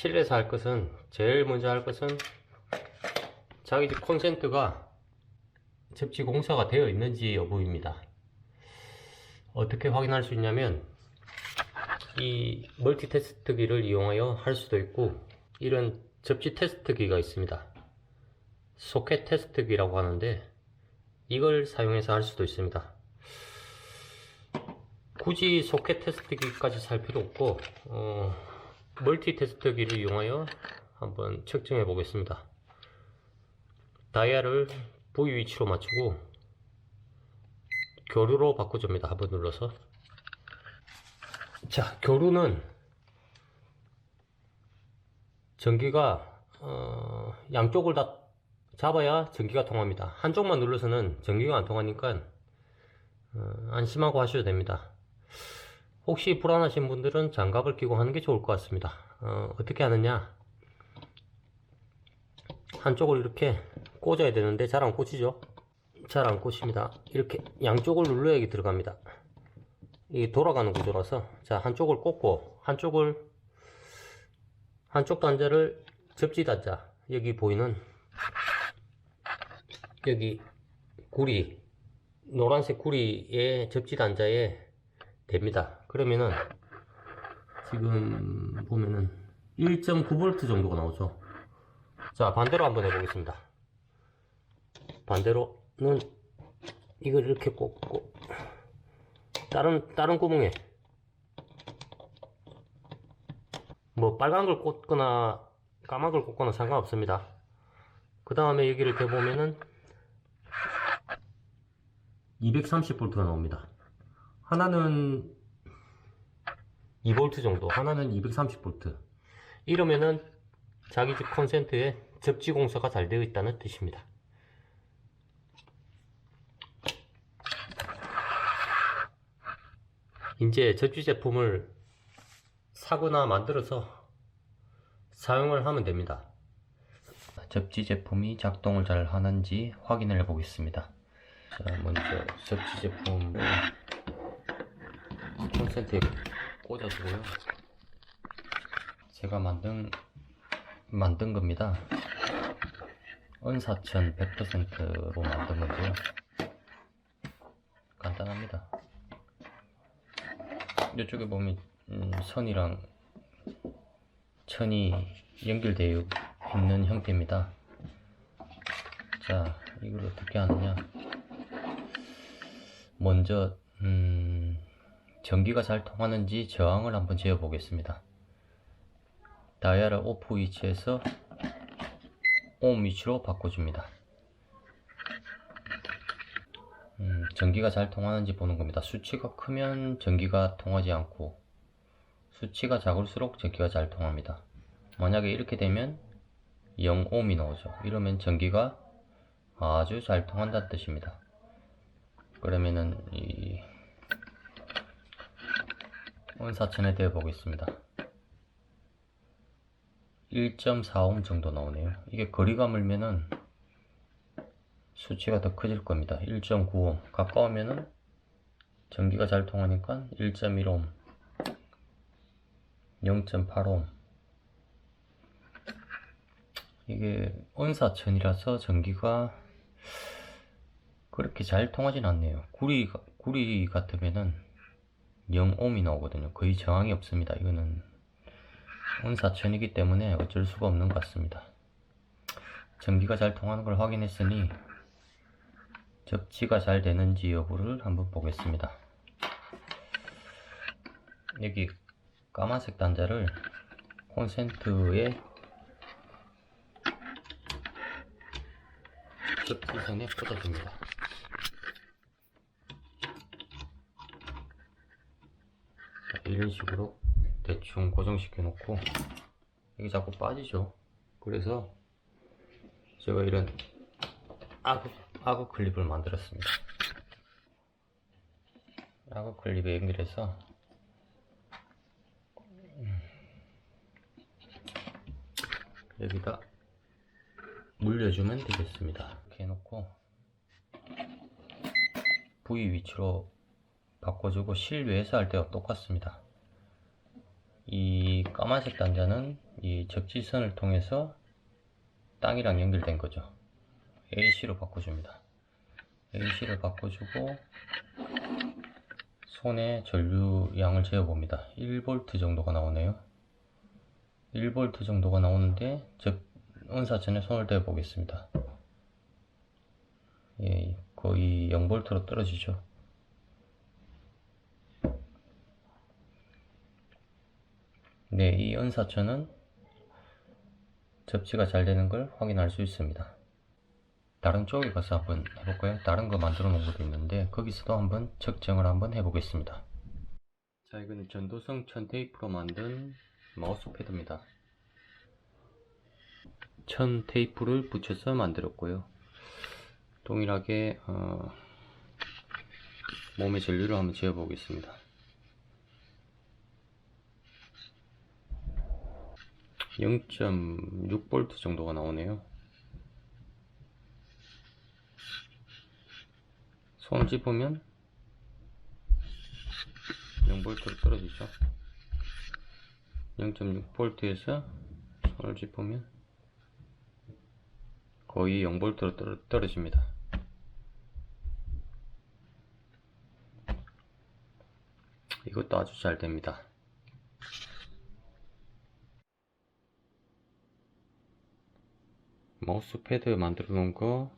실내에서 할 것은 제일 먼저 할 것은 자기 집 콘센트가 접지 공사가 되어 있는지 여부입니다. 어떻게 확인할 수 있냐면 이 멀티 테스트기를 이용하여 할 수도 있고 이런 접지 테스트기가 있습니다. 소켓 테스트기라고 하는데 이걸 사용해서 할 수도 있습니다. 굳이 소켓 테스트기까지 살 필요 없고 어, 멀티 테스트기를 이용하여 한번 측정해 보겠습니다. 다이아를 V 위치로 맞추고 교류로 바꿔줍니다. 한번 눌러서 자 교류는 전기가 어, 양쪽을 다 잡아야 전기가 통합니다. 한쪽만 눌러서는 전기가 안 통하니까 어, 안심하고 하셔도 됩니다. 혹시 불안하신 분들은 장갑을 끼고 하는 게 좋을 것 같습니다. 어, 어떻게 하느냐? 한쪽을 이렇게 꽂아야 되는데 잘 안 꽂히죠? 잘 안 꽂힙니다. 이렇게 양쪽을 눌러야 이게 들어갑니다. 이게 돌아가는 구조라서 자 한쪽을 꽂고 한쪽을 한쪽 단자를 접지 단자 여기 보이는 여기 구리 노란색 구리에 접지 단자에 됩니다. 그러면은 지금 보면은 1.9V 정도가 나오죠. 자 반대로 한번 해보겠습니다. 반대로는 이걸 이렇게 꽂고 다른 다른 구멍에 뭐 빨간 걸 꽂거나 까만 걸 꽂거나 상관없습니다. 그 다음에 여기를 대보면은 230V가 나옵니다. 하나는 2V 정도, 하나는 230V. 이러면은 자기 집 콘센트에 접지 공사가 잘 되어 있다는 뜻입니다. 이제 접지 제품을 사거나 만들어서 사용을 하면 됩니다. 접지 제품이 작동을 잘 하는지 확인을 해 보겠습니다. 자, 먼저 접지 제품을 콘센트에 꽂아주고요. 제가 만든 만든 겁니다. 은사천 100%로 만든 건데요. 간단합니다. 이쪽에 보면 음, 선이랑 천이 연결되어 있는 형태입니다. 자, 이걸 어떻게 하느냐? 먼저 음, 전기가 잘 통하는지 저항을 한번 재어 보겠습니다. 다이아를 오프 위치에서 온 위치로 바꿔줍니다. 음, 전기가 잘 통하는지 보는 겁니다. 수치가 크면 전기가 통하지 않고 수치가 작을수록 전기가 잘 통합니다. 만약에 이렇게 되면 0ohm이 나오죠. 이러면 전기가 아주 잘 통한다는 뜻입니다. 그러면은 이 원사천에 대해 보겠습니다. 1.4ohm 정도 나오네요. 이게 거리가 멀면은 수치가 더 커질 겁니다. 1.9ohm 가까우면은 전기가 잘 통하니까 1.1ohm 0.8ohm 이게 온사천이라서 전기가 그렇게 잘 통하진 않네요. 구리, 구리 같으면은 0ohm이 나오거든요. 거의 저항이 없습니다. 이거는 온사천이기 때문에 어쩔 수가 없는 것 같습니다. 전기가 잘 통하는 걸 확인했으니 접지가 잘 되는지 여부를 한번 보겠습니다. 여기 까만색 단자를 콘센트에 접지선에 꽂아줍니다. 자, 이런 식으로 대충 고정시켜 놓고 이게 자꾸 빠지죠. 그래서 제가 이런 악어, 악어 클립을 만들었습니다. 악어 클립에 연결해서 음, 여기다 물려주면 되겠습니다. 이렇게 해놓고 V 위치로 바꿔주고 실외에서 할 때와 똑같습니다. 이 까만색 단자는 이 접지선을 통해서 땅이랑 연결된 거죠. AC로 바꿔줍니다. AC를 바꿔주고 손에 전류 양을 재어봅니다. 1V 정도가 나오네요. 1V 정도가 나오는데 접 은사천에 손을 대어 보겠습니다. 예, 거의 0V로 떨어지죠. 네, 이 은사천은 접지가 잘 되는 걸 확인할 수 있습니다. 다른 쪽에 가서 한번 해볼까요? 다른 거 만들어 놓은 것도 있는데 거기서도 한번 측정을 한번 해보겠습니다. 자, 이거는 전도성 천 테이프로 만든 마우스 패드입니다. 천 테이프를 붙여서 만들었고요. 동일하게 어, 몸의 전류를 한번 재어 보겠습니다. 0.6V 정도가 나오네요. 손을 찝으면 0V로 떨어지죠. 0.6V에서 손을 찝으면 거의 0V로 떨어, 떨어집니다. 이것도 아주 잘 됩니다. 마우스 패드 만들어 놓은 거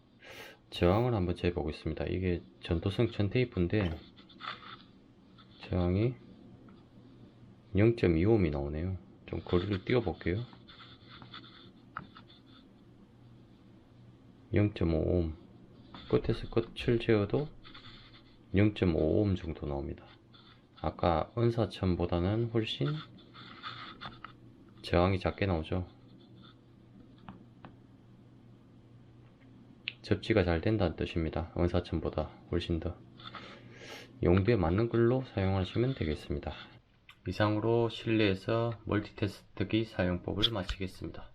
저항을 한번 재보겠습니다. 이게 전도성 천 테이프인데 저항이 0.25ohm이 나오네요. 좀 거리를 띄워 볼게요. 0.5ohm 끝에서 끝을 재어도 0.5ohm 정도 나옵니다. 아까 은사천보다는 훨씬 저항이 작게 나오죠. 접지가 잘 된다는 뜻입니다. 원사천보다 훨씬 더 용도에 맞는 걸로 사용하시면 되겠습니다. 이상으로 실내에서 멀티테스트기 사용법을 마치겠습니다.